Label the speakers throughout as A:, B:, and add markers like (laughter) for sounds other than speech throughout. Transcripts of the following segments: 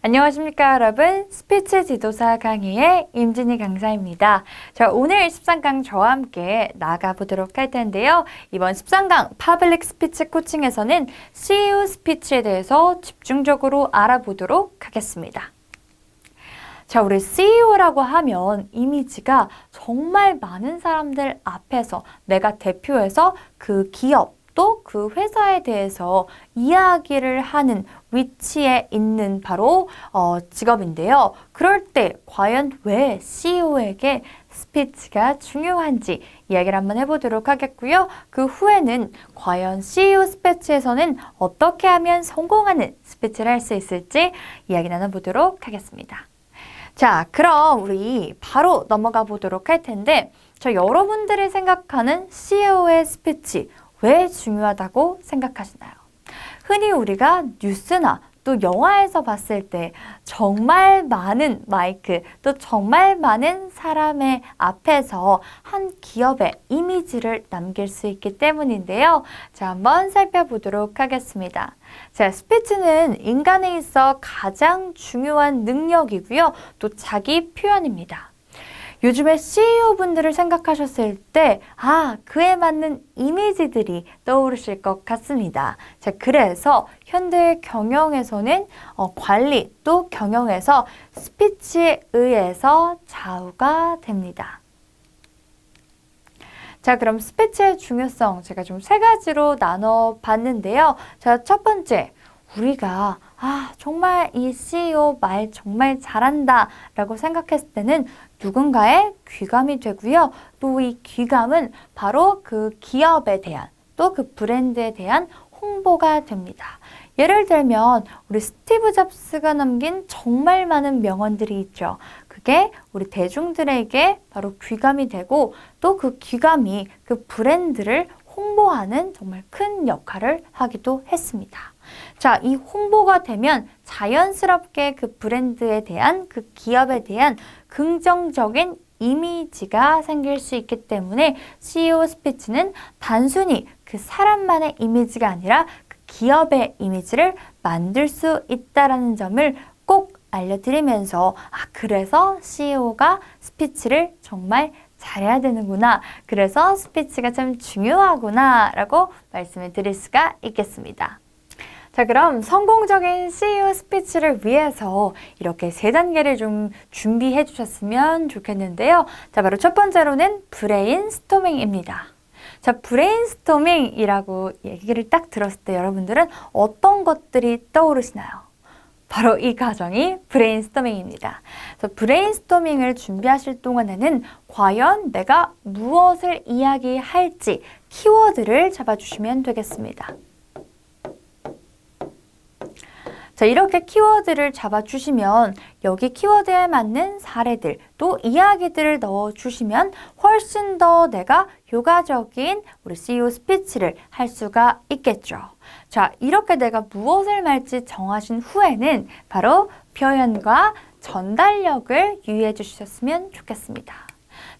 A: 안녕하십니까 여러분 스피치 지도사 강의의 임진희 강사입니다. 자 오늘 13강 저와 함께 나가보도록 할 텐데요. 이번 13강 파블릭 스피치 코칭에서는 CU 스피치에 대해서 집중적으로 알아보도록 하겠습니다. 자, 우리 CEO라고 하면 이미지가 정말 많은 사람들 앞에서 내가 대표해서 그 기업 또 그 회사에 대해서 이야기를 하는 위치에 있는 바로 어, 직업인데요. 그럴 때 과연 왜 CEO에게 스피치가 중요한지 이야기를 한번 해보도록 하겠고요. 그 후에는 과연 CEO 스피치에서는 어떻게 하면 성공하는 스피치를 할 수 있을지 이야기 나눠보도록 하겠습니다. 자, 그럼 우리 바로 넘어가 보도록 할 텐데, 저 여러분들이 생각하는 CEO의 스피치 왜 중요하다고 생각하시나요? 흔히 우리가 뉴스나 또 영화에서 봤을 때 정말 많은 마이크 또 정말 많은 사람의 앞에서 한 기업의 이미지를 남길 수 있기 때문인데요. 자, 한번 살펴보도록 하겠습니다. 자, 스피치는 인간에 있어 가장 중요한 능력이고요. 또 자기 표현입니다. 요즘에 CEO분들을 생각하셨을 때, 아, 그에 맞는 이미지들이 떠오르실 것 같습니다. 자, 그래서 현대 경영에서는 어, 관리 또 경영에서 스피치에 의해서 좌우가 됩니다. 자, 그럼 스피치의 중요성 제가 좀 세 가지로 나눠 봤는데요. 자, 첫 번째, 우리가 아, 정말 이 CEO 말 정말 잘한다 라고 생각했을 때는 누군가의 귀감이 되고요. 또 이 귀감은 바로 그 기업에 대한 또 그 브랜드에 대한 홍보가 됩니다. 예를 들면 우리 스티브 잡스가 남긴 정말 많은 명언들이 있죠. 그게 우리 대중들에게 바로 귀감이 되고 또 그 귀감이 그 브랜드를 홍보하는 정말 큰 역할을 하기도 했습니다. 자, 이 홍보가 되면 자연스럽게 그 브랜드에 대한 그 기업에 대한 긍정적인 이미지가 생길 수 있기 때문에 CEO 스피치는 단순히 그 사람만의 이미지가 아니라 그 기업의 이미지를 만들 수 있다라는 점을 꼭 알려드리면서 아 그래서 CEO가 스피치를 정말 잘해야 되는구나. 그래서 스피치가 참 중요하구나 라고 말씀을 드릴 수가 있겠습니다. 자, 그럼 성공적인 CEO 스피치를 위해서 이렇게 세 단계를 좀 준비해 주셨으면 좋겠는데요. 자, 바로 첫 번째로는 브레인 스토밍입니다. 자, 브레인스토밍이라고 얘기를 딱 들었을 때 여러분들은 어떤 것들이 떠오르시나요? 바로 이 과정이 브레인스토밍입니다. 그래서 브레인스토밍을 준비하실 동안에는 과연 내가 무엇을 이야기할지 키워드를 잡아주시면 되겠습니다. 자, 이렇게 키워드를 잡아주시면 여기 키워드에 맞는 사례들 또 이야기들을 넣어주시면 훨씬 더 내가 효과적인 우리 CEO 스피치를 할 수가 있겠죠. 자, 이렇게 내가 무엇을 말지 정하신 후에는 바로 표현과 전달력을 유의해 주셨으면 좋겠습니다.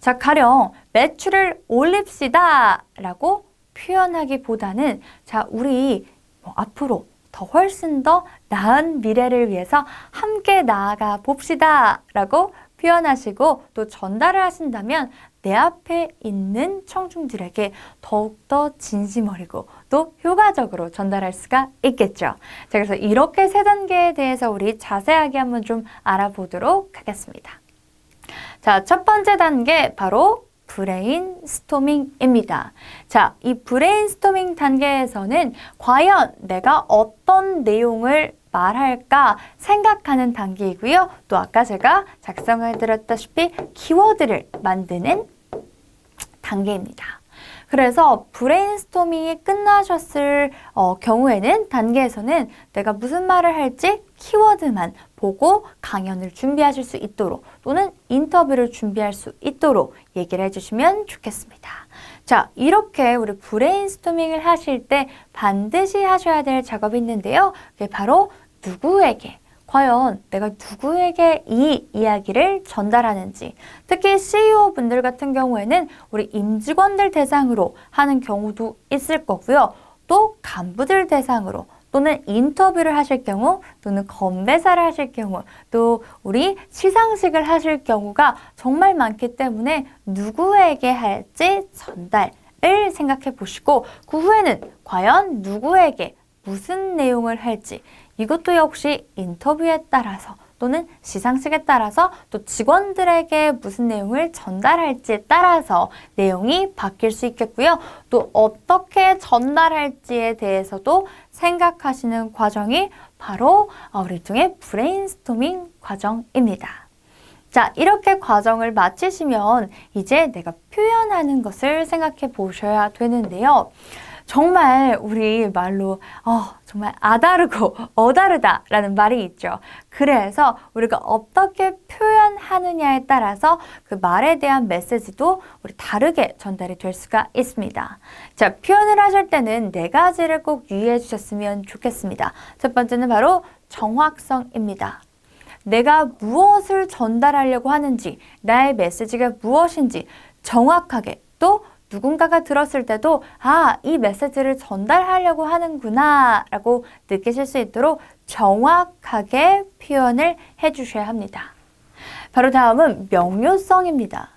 A: 자, 가령 매출을 올립시다 라고 표현하기보다는 자, 우리 뭐 앞으로 더 훨씬 더 나은 미래를 위해서 함께 나아가 봅시다 라고 표현하시고 또 전달을 하신다면 내 앞에 있는 청중들에게 더욱더 진심 어리고 또 효과적으로 전달할 수가 있겠죠. 자, 그래서 이렇게 세 단계에 대해서 우리 자세하게 한번 좀 알아보도록 하겠습니다. 자, 첫 번째 단계 바로 브레인스토밍입니다. 자, 이 브레인스토밍 단계에서는 과연 내가 어떤 내용을 말할까 생각하는 단계이고요. 또 아까 제가 작성해 드렸다시피 키워드를 만드는 단계입니다. 그래서 브레인스토밍이 끝나셨을 어, 경우에는 단계에서는 내가 무슨 말을 할지 키워드만 보고 강연을 준비하실 수 있도록 또는 인터뷰를 준비할 수 있도록 얘기를 해주시면 좋겠습니다. 자, 이렇게 우리 브레인스토밍을 하실 때 반드시 하셔야 될 작업이 있는데요. 그게 바로 누구에게 과연 내가 누구에게 이 이야기를 전달하는지 특히 CEO 분들 같은 경우에는 우리 임직원들 대상으로 하는 경우도 있을 거고요. 또 간부들 대상으로 또는 인터뷰를 하실 경우 또는 건배사를 하실 경우 또 우리 시상식을 하실 경우가 정말 많기 때문에 누구에게 할지 전달을 생각해 보시고 그 후에는 과연 누구에게 무슨 내용을 할지 이것도 역시 인터뷰에 따라서 또는 시상식에 따라서 또 직원들에게 무슨 내용을 전달할지에 따라서 내용이 바뀔 수 있겠고요. 또 어떻게 전달할지에 대해서도 생각하시는 과정이 바로 우리 일종의 브레인스토밍 과정입니다. 자, 이렇게 과정을 마치시면 이제 내가 표현하는 것을 생각해 보셔야 되는데요. 정말 우리 말로 어, 정말 아다르고 (laughs) 어다르다라는 말이 있죠. 그래서 우리가 어떻게 표현하느냐에 따라서 그 말에 대한 메시지도 우리 다르게 전달이 될 수가 있습니다. 자, 표현을 하실 때는 네 가지를 꼭 유의해 주셨으면 좋겠습니다. 첫 번째는 바로 정확성입니다. 내가 무엇을 전달하려고 하는지, 나의 메시지가 무엇인지 정확하게 또 누군가가 들었을 때도 아, 이 메시지를 전달하려고 하는구나 라고 느끼실 수 있도록 정확하게 표현을 해 주셔야 합니다. 바로 다음은 명료성입니다.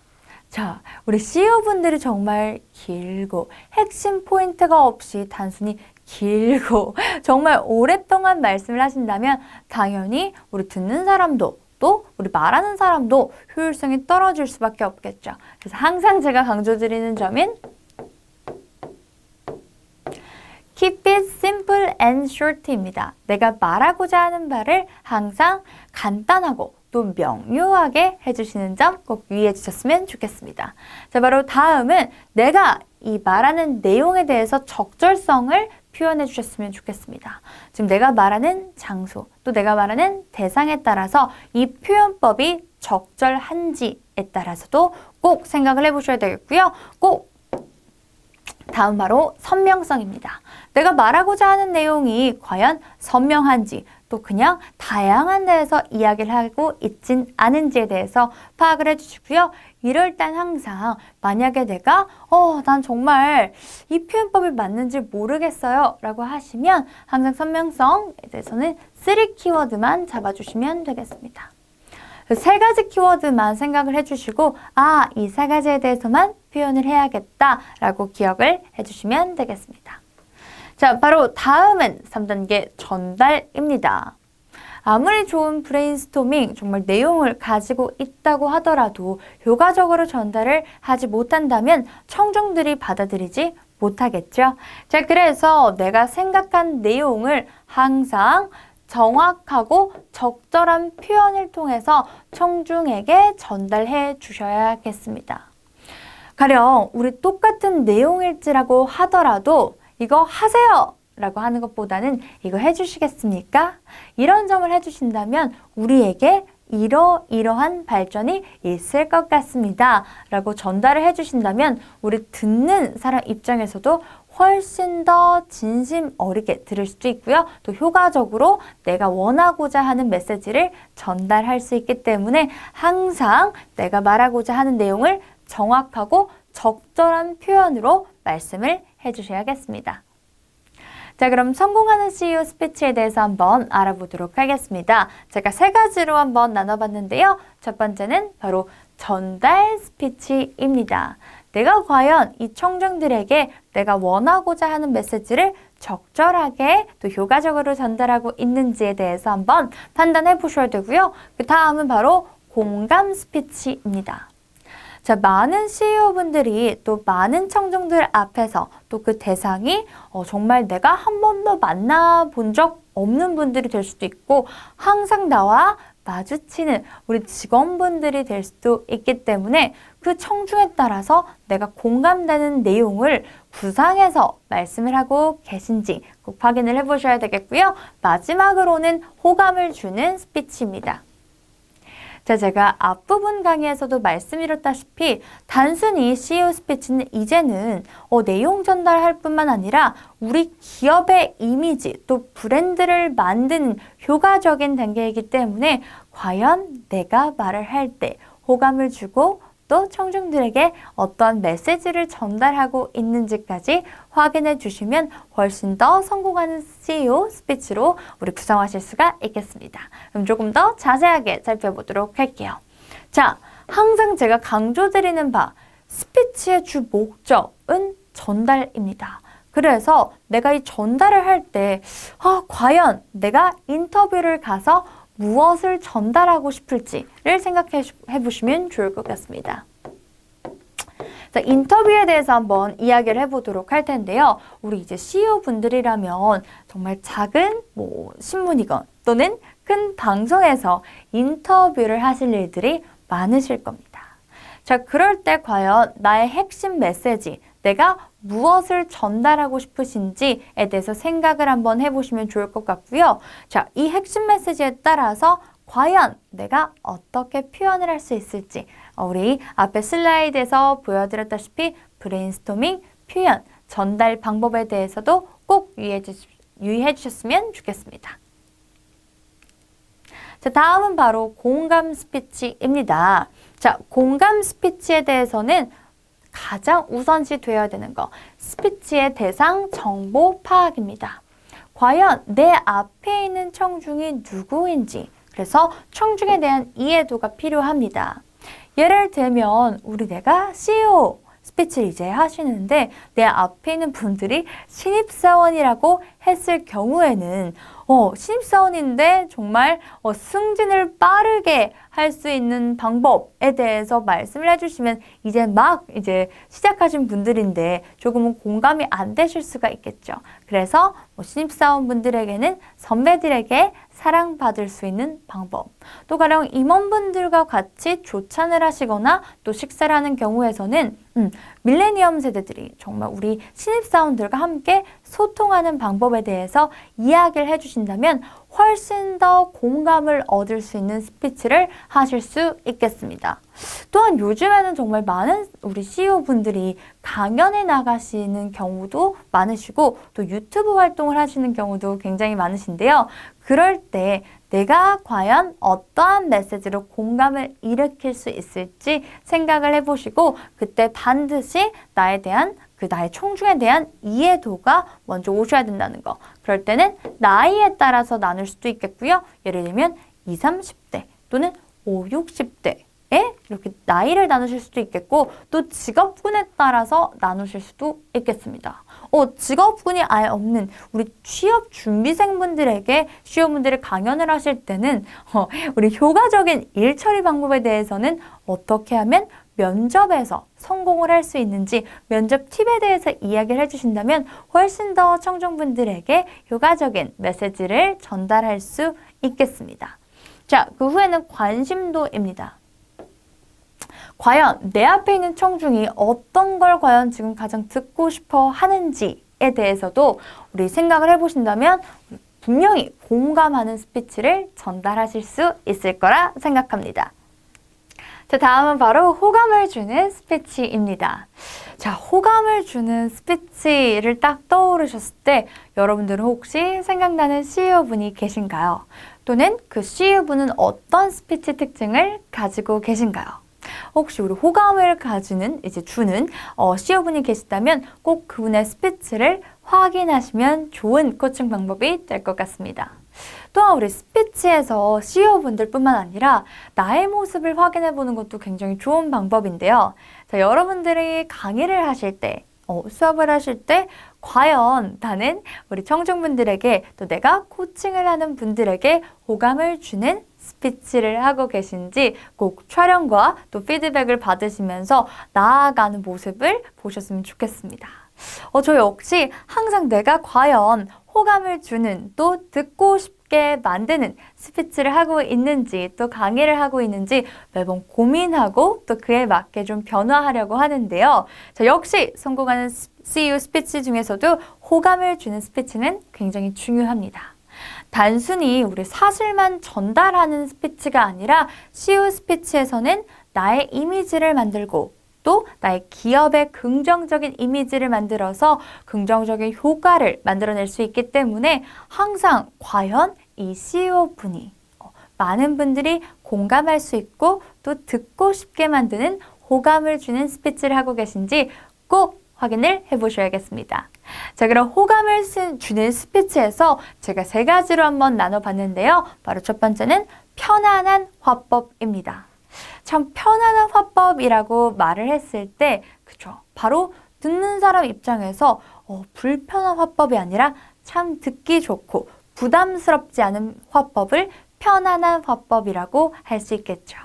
A: 자, 우리 CEO분들이 정말 길고 핵심 포인트가 없이 단순히 길고 (laughs) 정말 오랫동안 말씀을 하신다면 당연히 우리 듣는 사람도 또 우리 말하는 사람도 효율성이 떨어질 수밖에 없겠죠. 그래서 항상 제가 강조드리는 점인 Keep it simple and short입니다. 내가 말하고자 하는 바를 항상 간단하고 또 명료하게 해주시는 점 꼭 유의해 주셨으면 좋겠습니다. 자, 바로 다음은 내가 이 말하는 내용에 대해서 적절성을 표현해 주셨으면 좋겠습니다. 지금 내가 말하는 장소, 또 내가 말하는 대상에 따라서 이 표현법이 적절한지에 따라서도 꼭 생각을 해 보셔야 되겠고요. 꼭 다음 바로 선명성입니다. 내가 말하고자 하는 내용이 과연 선명한지 또 그냥 다양한 데에서 이야기를 하고 있진 않은지에 대해서 파악을 해주시고요. 이럴 땐 항상 만약에 내가 어, 난 정말 이 표현법이 맞는지 모르겠어요 라고 하시면 항상 선명성에 대해서는 3 키워드만 잡아주시면 되겠습니다. 세 가지 키워드만 생각을 해주시고 아, 이 세 가지에 대해서만 표현을 해야겠다라고 기억을 해주시면 되겠습니다. 자, 바로 다음은 3단계 전달입니다. 아무리 좋은 브레인스토밍, 정말 내용을 가지고 있다고 하더라도 효과적으로 전달을 하지 못한다면 청중들이 받아들이지 못하겠죠. 자, 그래서 내가 생각한 내용을 항상 정확하고 적절한 표현을 통해서 청중에게 전달해 주셔야겠습니다. 가령 우리 똑같은 내용일지라고 하더라도 이거 하세요! 라고 하는 것보다는 이거 해주시겠습니까? 이런 점을 해주신다면 우리에게 이러이러한 발전이 있을 것 같습니다. 라고 전달을 해주신다면 우리 듣는 사람 입장에서도 훨씬 더 진심 어리게 들을 수도 있고요. 또 효과적으로 내가 원하고자 하는 메시지를 전달할 수 있기 때문에 항상 내가 말하고자 하는 내용을 정확하고 적절한 표현으로 말씀을 해주셔야겠습니다. 자, 그럼 성공하는 CEO 스피치에 대해서 한번 알아보도록 하겠습니다. 제가 세 가지로 한번 나눠봤는데요. 첫 번째는 바로 전달 스피치입니다. 내가 과연 이 청중들에게 내가 원하고자 하는 메시지를 적절하게 또 효과적으로 전달하고 있는지에 대해서 한번 판단해 보셔야 되고요. 그 다음은 바로 공감 스피치입니다. 자, 많은 CEO분들이 또 많은 청중들 앞에서 또 그 대상이 어, 정말 내가 한 번도 만나본 적 없는 분들이 될 수도 있고 항상 나와 마주치는 우리 직원분들이 될 수도 있기 때문에 그 청중에 따라서 내가 공감되는 내용을 구상해서 말씀을 하고 계신지 꼭 확인을 해보셔야 되겠고요. 마지막으로는 호감을 주는 스피치입니다. 자, 제가 앞부분 강의에서도 말씀드렸다시피 단순히 CEO 스피치는 이제는 어, 내용 전달할 뿐만 아니라 우리 기업의 이미지 또 브랜드를 만드는 효과적인 단계이기 때문에 과연 내가 말을 할 때 호감을 주고 또 청중들에게 어떤 메시지를 전달하고 있는지까지 확인해 주시면 훨씬 더 성공하는 CEO 스피치로 우리 구성하실 수가 있겠습니다. 그럼 조금 더 자세하게 살펴보도록 할게요. 자, 항상 제가 강조드리는 바 스피치의 주 목적은 전달입니다. 그래서 내가 이 전달을 할 때, 아, 과연 내가 인터뷰를 가서 무엇을 전달하고 싶을지를 생각해 보시면 좋을 것 같습니다. 자, 인터뷰에 대해서 한번 이야기를 해보도록 할 텐데요. 우리 이제 CEO 분들이라면 정말 작은 뭐 신문이건 또는 큰 방송에서 인터뷰를 하실 일들이 많으실 겁니다. 자, 그럴 때 과연 나의 핵심 메시지, 내가 무엇을 전달하고 싶으신지에 대해서 생각을 한번 해보시면 좋을 것 같고요. 자, 이 핵심 메시지에 따라서 과연 내가 어떻게 표현을 할 수 있을지 어, 우리 앞에 슬라이드에서 보여드렸다시피 브레인스토밍, 표현, 전달 방법에 대해서도 꼭 유의해, 주, 유의해 주셨으면 좋겠습니다. 자, 다음은 바로 공감 스피치입니다. 자, 공감 스피치에 대해서는 가장 우선시 되어야 되는 거, 스피치의 대상 정보 파악입니다. 과연 내 앞에 있는 청중이 누구인지, 그래서 청중에 대한 이해도가 필요합니다. 예를 들면 우리 내가 CEO 스피치를 이제 하시는데 내 앞에 있는 분들이 신입사원이라고 했을 경우에는 어, 신입사원인데 정말 어, 승진을 빠르게 할 수 있는 방법에 대해서 말씀을 해주시면 이제 막 이제 시작하신 분들인데 조금은 공감이 안 되실 수가 있겠죠. 그래서 뭐 신입사원 분들에게는 선배들에게 사랑받을 수 있는 방법. 또 가령 임원분들과 같이 조찬을 하시거나 또 식사를 하는 경우에서는 음, 밀레니엄 세대들이 정말 우리 신입사원들과 함께 소통하는 방법에 대해서 이야기를 해주신다면 훨씬 더 공감을 얻을 수 있는 스피치를 하실 수 있겠습니다. 또한 요즘에는 정말 많은 우리 CEO 분들이 강연에 나가시는 경우도 많으시고 또 유튜브 활동을 하시는 경우도 굉장히 많으신데요. 그럴 때 내가 과연 어떠한 메시지로 공감을 일으킬 수 있을지 생각을 해보시고 그때 반드시 나에 대한 그 나의 총중에 대한 이해도가 먼저 오셔야 된다는 거. 그럴 때는 나이에 따라서 나눌 수도 있겠고요. 예를 들면 20, 30대 또는 5, 60대 에 이렇게 나이를 나누실 수도 있겠고 또 직업군에 따라서 나누실 수도 있겠습니다. 어, 직업군이 아예 없는 우리 취업 준비생분들에게 시험분들이 강연을 하실 때는 어, 우리 효과적인 일 처리 방법에 대해서는 어떻게 하면 면접에서 성공을 할 수 있는지 면접 팁에 대해서 이야기를 해주신다면 훨씬 더 청중분들에게 효과적인 메시지를 전달할 수 있겠습니다. 자, 그 후에는 관심도입니다. 과연 내 앞에 있는 청중이 어떤 걸 과연 지금 가장 듣고 싶어 하는지에 대해서도 우리 생각을 해보신다면 분명히 공감하는 스피치를 전달하실 수 있을 거라 생각합니다. 자, 다음은 바로 호감을 주는 스피치입니다. 자, 호감을 주는 스피치를 딱 떠오르셨을 때 여러분들은 혹시 생각나는 CEO분이 계신가요? 또는 그 CEO분은 어떤 스피치 특징을 가지고 계신가요? 혹시 우리 호감을 가지는 이제 주는 어, CEO분이 계시다면 꼭 그분의 스피치를 확인하시면 좋은 코칭 방법이 될 것 같습니다. 또한 우리 스피치에서 CEO분들뿐만 아니라 나의 모습을 확인해 보는 것도 굉장히 좋은 방법인데요. 자, 여러분들이 강의를 하실 때 어, 수업을 하실 때 과연 나는 우리 청중분들에게 또 내가 코칭을 하는 분들에게 호감을 주는 스피치를 하고 계신지 꼭 촬영과 또 피드백을 받으시면서 나아가는 모습을 보셨으면 좋겠습니다. 어, 저 역시 항상 내가 과연 호감을 주는 또 듣고 싶 게 만드는 스피치를 하고 있는지 또 강의를 하고 있는지 매번 고민하고 또 그에 맞게 좀 변화하려고 하는데요. 자, 역시 성공하는 CEO 스피치 중에서도 호감을 주는 스피치는 굉장히 중요합니다. 단순히 우리 사실만 전달하는 스피치가 아니라 CEO 스피치에서는 나의 이미지를 만들고 또 나의 기업의 긍정적인 이미지를 만들어서 긍정적인 효과를 만들어낼 수 있기 때문에 항상 과연 이 CEO 분이 어, 많은 분들이 공감할 수 있고 또 듣고 싶게 만드는 호감을 주는 스피치를 하고 계신지 꼭 확인을 해보셔야겠습니다. 자, 그럼 호감을 쓴- 주는 스피치에서 제가 세 가지로 한번 나눠봤는데요. 바로 첫 번째는 편안한 화법입니다. 참 편안한 화법이라고 말을 했을 때, 그쵸. 바로 듣는 사람 입장에서 어, 불편한 화법이 아니라 참 듣기 좋고 부담스럽지 않은 화법을 편안한 화법이라고 할 수 있겠죠.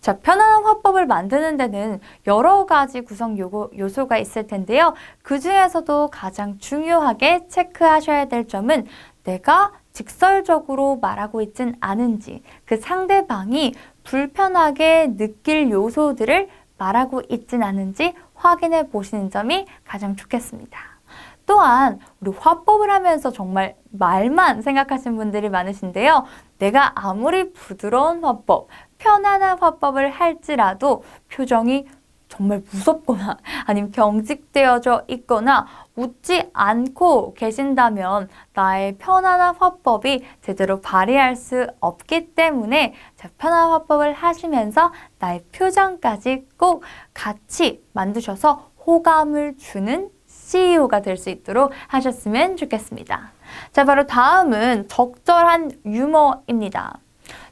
A: 자, 편안한 화법을 만드는 데는 여러 가지 구성 요구, 요소가 있을 텐데요. 그 중에서도 가장 중요하게 체크하셔야 될 점은 내가 직설적으로 말하고 있진 않은지, 그 상대방이 불편하게 느낄 요소들을 말하고 있진 않은지 확인해 보시는 점이 가장 좋겠습니다. 또한 우리 화법을 하면서 정말 말만 생각하시는 분들이 많으신데요. 내가 아무리 부드러운 화법, 편안한 화법을 할지라도 표정이 정말 무섭거나 (laughs) 아니면 경직되어져 있거나 웃지 않고 계신다면 나의 편안한 화법이 제대로 발휘할 수 없기 때문에 자, 편안한 화법을 하시면서 나의 표정까지 꼭 같이 만드셔서 호감을 주는 CEO가 될 수 있도록 하셨으면 좋겠습니다. 자, 바로 다음은 적절한 유머입니다.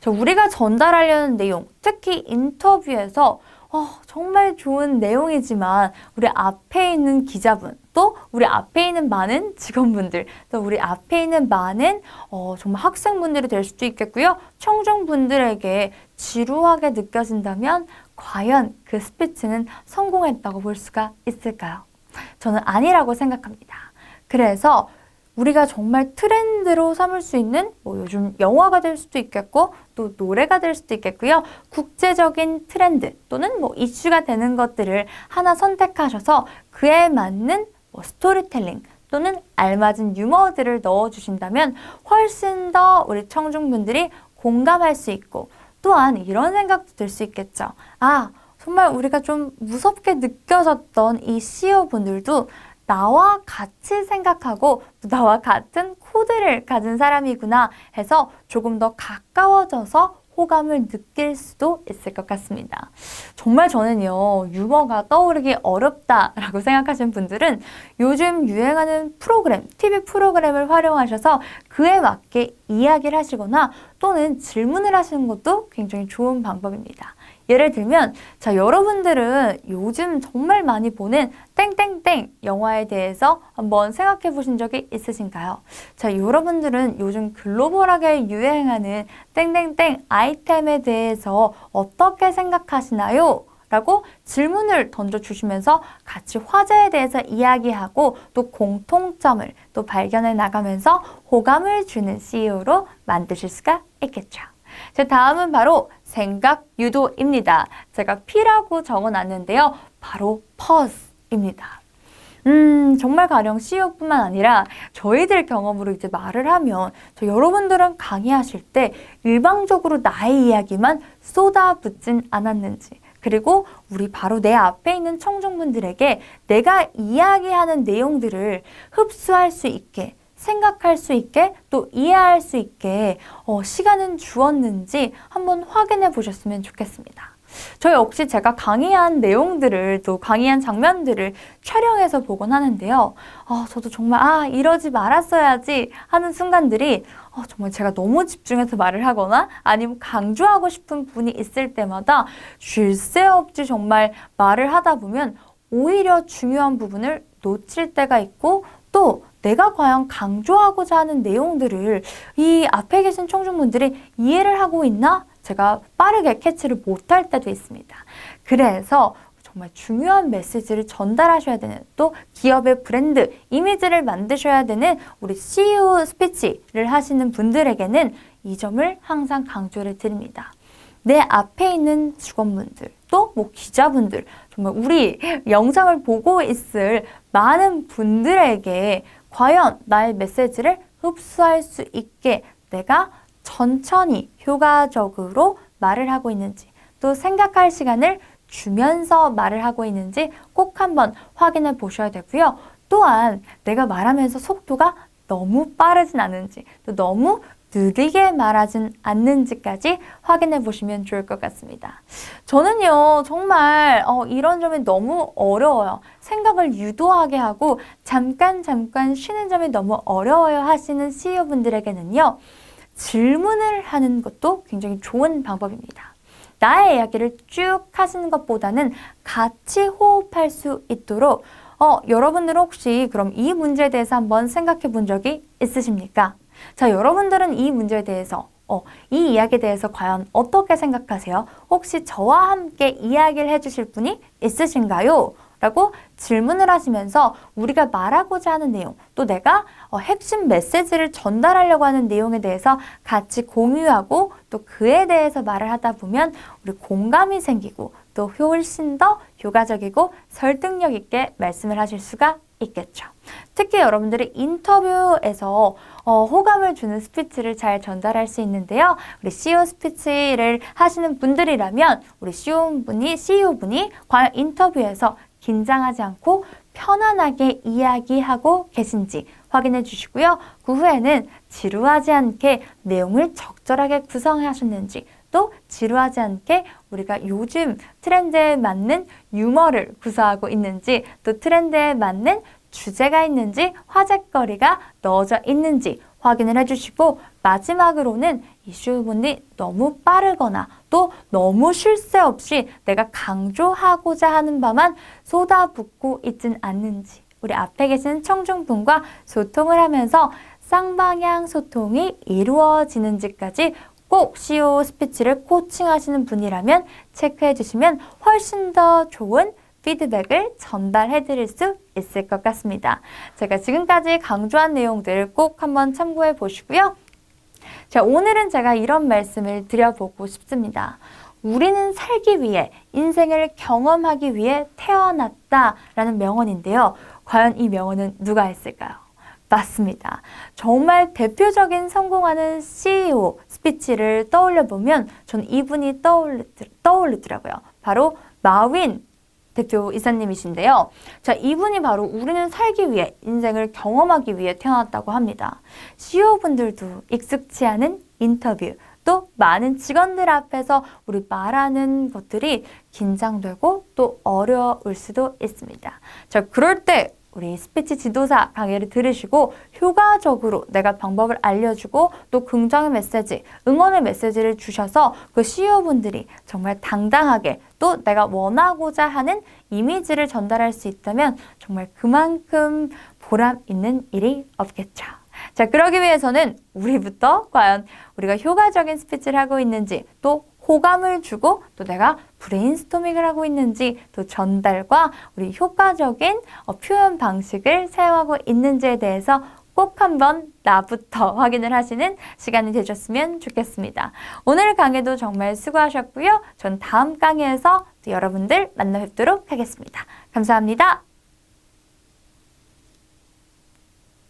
A: 자, 우리가 전달하려는 내용, 특히 인터뷰에서 어, 정말 좋은 내용이지만 우리 앞에 있는 기자분, 또 우리 앞에 있는 많은 직원분들, 또 우리 앞에 있는 많은 어, 정말 학생분들이 될 수도 있겠고요. 청중분들에게 지루하게 느껴진다면 과연 그 스피치는 성공했다고 볼 수가 있을까요? 저는 아니라고 생각합니다. 그래서 우리가 정말 트렌드로 삼을 수 있는 뭐 요즘 영화가 될 수도 있겠고 또 노래가 될 수도 있겠고요. 국제적인 트렌드 또는 뭐 이슈가 되는 것들을 하나 선택하셔서 그에 맞는 뭐 스토리텔링 또는 알맞은 유머들을 넣어주신다면 훨씬 더 우리 청중분들이 공감할 수 있고 또한 이런 생각도 들 수 있겠죠. 아, 정말 우리가 좀 무섭게 느껴졌던 이 CEO분들도 나와 같이 생각하고 또 나와 같은 코드를 가진 사람이구나 해서 조금 더 가까워져서 호감을 느낄 수도 있을 것 같습니다. 정말 저는요, 유머가 떠오르기 어렵다라고 (laughs) 생각하시는 분들은 요즘 유행하는 프로그램, TV 프로그램을 활용하셔서 그에 맞게 이야기를 하시거나 또는 질문을 하시는 것도 굉장히 좋은 방법입니다. 예를 들면, 자, 여러분들은 요즘 정말 많이 보는 땡땡땡 영화에 대해서 한번 생각해 보신 적이 있으신가요? 자, 여러분들은 요즘 글로벌하게 유행하는 땡땡땡 아이템에 대해서 어떻게 생각하시나요? 라고 질문을 던져주시면서 같이 화제에 대해서 이야기하고 또 공통점을 또 발견해 나가면서 호감을 주는 CEO로 만드실 수가 있겠죠. 자, 다음은 바로 생각 유도입니다. 제가 P라고 적어놨는데요. 바로 퍼스입니다. 음, 정말 가령 CEO뿐만 아니라 저희들 경험으로 이제 말을 하면 저 여러분들은 강의하실 때 일방적으로 나의 이야기만 쏟아붓진 않았는지 그리고 우리 바로 내 앞에 있는 청중분들에게 내가 이야기하는 내용들을 흡수할 수 있게 생각할 수 있게 또 이해할 수 있게 어, 시간은 주었는지 한번 확인해 보셨으면 좋겠습니다. 저 역시 제가 강의한 내용들을 또 강의한 장면들을 촬영해서 보곤 하는데요. 아, 저도 정말 아 이러지 말았어야지 하는 순간들이 어, 정말 제가 너무 집중해서 말을 하거나 아니면 강조하고 싶은 분이 있을 때마다 쉴 새 없이 정말 말을 하다 보면 오히려 중요한 부분을 놓칠 때가 있고 또 내가 과연 강조하고자 하는 내용들을 이 앞에 계신 청중분들이 이해를 하고 있나? 제가 빠르게 캐치를 못할 때도 있습니다. 그래서 정말 중요한 메시지를 전달하셔야 되는 또 기업의 브랜드, 이미지를 만드셔야 되는 우리 CEO 스피치를 하시는 분들에게는 이 점을 항상 강조를 드립니다. 내 앞에 있는 직원분들, 또 뭐 기자분들, 정말 우리 영상을 보고 있을 많은 분들에게 과연 나의 메시지를 흡수할 수 있게 내가 천천히 효과적으로 말을 하고 있는지 또 생각할 시간을 주면서 말을 하고 있는지 꼭 한번 확인해 보셔야 되고요. 또한 내가 말하면서 속도가 너무 빠르진 않은지 또 너무 느리게 말하진 않는지까지 확인해 보시면 좋을 것 같습니다. 저는요, 정말 어, 이런 점이 너무 어려워요. 생각을 유도하게 하고 잠깐 잠깐 쉬는 점이 너무 어려워요 하시는 CEO분들에게는요, 질문을 하는 것도 굉장히 좋은 방법입니다. 나의 이야기를 쭉 하시는 것보다는 같이 호흡할 수 있도록 어, 여러분들은 혹시 그럼 이 문제에 대해서 한번 생각해 본 적이 있으십니까? 자, 여러분들은 이 문제에 대해서 어, 이 이야기에 대해서 과연 어떻게 생각하세요? 혹시 저와 함께 이야기를 해주실 분이 있으신가요? 라고 질문을 하시면서 우리가 말하고자 하는 내용, 또 내가 어, 핵심 메시지를 전달하려고 하는 내용에 대해서 같이 공유하고 또 그에 대해서 말을 하다 보면 우리 공감이 생기고 또 훨씬 더 효과적이고 설득력 있게 말씀을 하실 수가 있겠죠. 특히 여러분들이 인터뷰에서 어, 호감을 주는 스피치를 잘 전달할 수 있는데요. 우리 CEO 스피치를 하시는 분들이라면 우리 CEO 분이 CEO 분이 과연 인터뷰에서 긴장하지 않고 편안하게 이야기하고 계신지 확인해 주시고요. 그 후에는 지루하지 않게 내용을 적절하게 구성하셨는지 또 지루하지 않게 우리가 요즘 트렌드에 맞는 유머를 구사하고 있는지 또 트렌드에 맞는 주제가 있는지 화제거리가 넣어져 있는지 확인을 해주시고 마지막으로는 이슈분이 너무 빠르거나 또 너무 쉴 새 없이 내가 강조하고자 하는 바만 쏟아붓고 있진 않는지 우리 앞에 계신 청중분과 소통을 하면서 쌍방향 소통이 이루어지는지까지 꼭 CEO 스피치를 코칭하시는 분이라면 체크해 주시면 훨씬 더 좋은 피드백을 전달해 드릴 수 있을 것 같습니다. 제가 지금까지 강조한 내용들 꼭 한번 참고해 보시고요. 자, 오늘은 제가 이런 말씀을 드려보고 싶습니다. 우리는 살기 위해, 인생을 경험하기 위해 태어났다라는 명언인데요. 과연 이 명언은 누가 했을까요? 맞습니다. 정말 대표적인 성공하는 CEO 스피치를 떠올려 보면 전 이분이 떠올리, 떠올리더라고요. 바로 마윈 대표 이사님이신데요. 자, 이분이 바로 우리는 살기 위해, 인생을 경험하기 위해 태어났다고 합니다. CEO분들도 익숙치 않은 인터뷰, 또 많은 직원들 앞에서 우리 말하는 것들이 긴장되고 또 어려울 수도 있습니다. 자, 그럴 때 우리 스피치 지도사 강의를 들으시고 효과적으로 내가 방법을 알려주고 또 긍정의 메시지, 응원의 메시지를 주셔서 그 CEO분들이 정말 당당하게 또 내가 원하고자 하는 이미지를 전달할 수 있다면 정말 그만큼 보람 있는 일이 없겠죠. 자, 그러기 위해서는 우리부터 과연 우리가 효과적인 스피치를 하고 있는지 또 호감을 주고 또 내가 브레인스토밍을 하고 있는지 또 전달과 우리 효과적인 어, 표현 방식을 사용하고 있는지에 대해서 꼭 한번 나부터 (laughs) 확인을 하시는 시간이 되셨으면 좋겠습니다. 오늘 강의도 정말 수고하셨고요. 전 다음 강의에서 여러분들 만나 뵙도록 하겠습니다. 감사합니다.